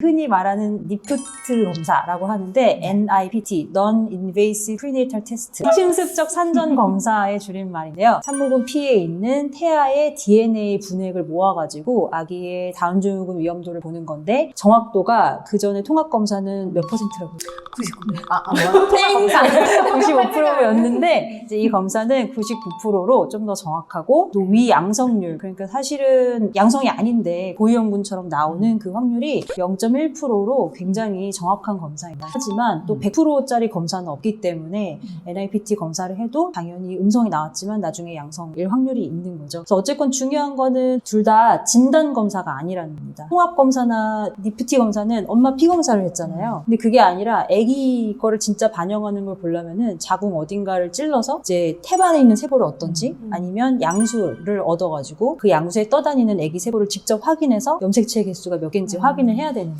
흔히 말하는 니프트 검사라고 하는데 NIPT, Non-Invasive Prenatal Test, 침습적 산전 검사의 줄임말인데요. 산모분 피에 있는 태아의 DNA 분액을 모아가지고 아기의 다운 증후군 위험도를 보는 건데 정확도가 그 전에 통합 검사는 몇 퍼센트라고? 99. 아, 아? 땡상 95%였는데 이제 이 검사는 99%로 좀 더 정확하고 또 위 양성률 그러니까 사실은 양성이 아닌데 고위험군처럼 나오는 그 확률이 0.1%로 굉장히 정확한 검사입니다. 하지만 또 100%짜리 검사는 없기 때문에 NIPT 검사를 해도 당연히 음성이 나왔지만 나중에 양성일 확률이 있는 거죠. 그래서 어쨌건 중요한 거는 둘 다 진단 검사가 아니라는 겁니다. 통합 검사나 니프티 검사는 엄마 피 검사를 했잖아요. 근데 그게 아니라 아기 거를 진짜 반영하는 걸 보려면은 자궁 어딘가를 찔러서 이제 태반에 있는 세포를 얻던지 아니면 양수를 얻어가지고 그 양수에 떠다니는 아기 세포를 직접 확인해서 염색체 개수가 몇 개인지 음. 확인을 해야 되는